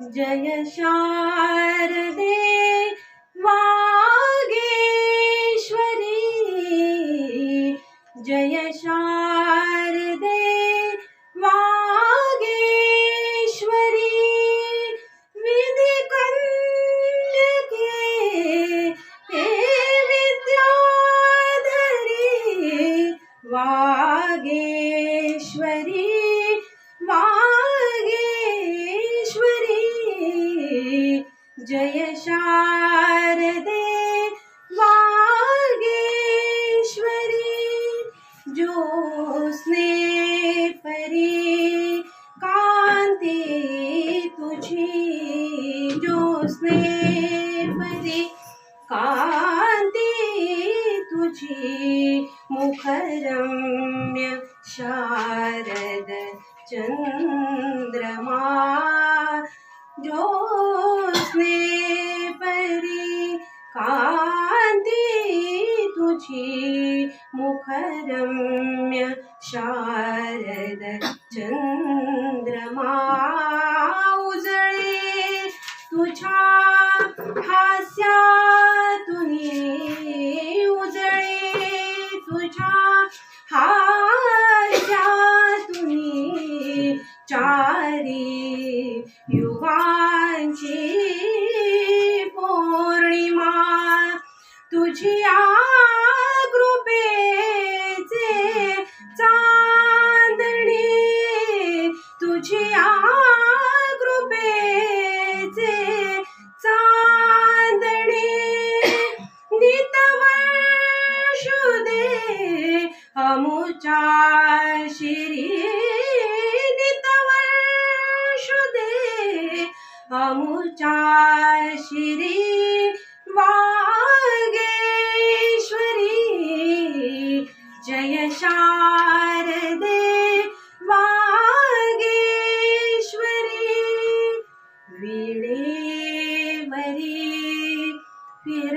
जय शारदे वागेश्वरी जय शारदे वागेश्वरी ज्योत्स्ने परी कांती तुझी ज्योत्स्ने परी कांती तुझी, मुखरम्य शारद चंद्रमा ज्योत्स्ने कांती तुझी मुखरम्य शारद चंद्रमा उजळे. तुझ्या हास्यातून उजळे. तुझ्या हास्यातून चारी युगांची तुझी कृपेचे चांदणे. तुझी कृपेचे चांदणे. नितवर्षु दे अमुचा शिरी. नितवर्षु दे अमुचा शिरी.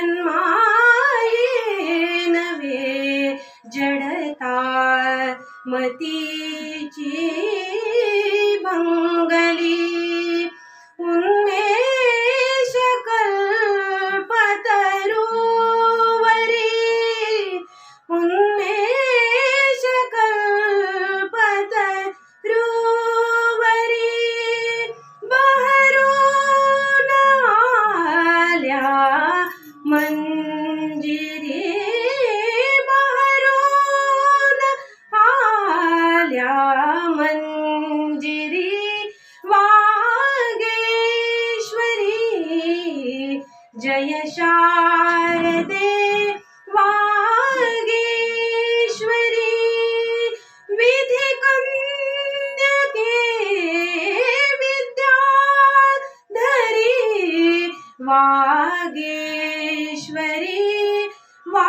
जन्माये नवे जडता मती जय शारदे वागेश्वरी विधि के विद्याधरी वागेश्वरी वा